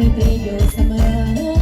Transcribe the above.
มีประโยชน์เสมอ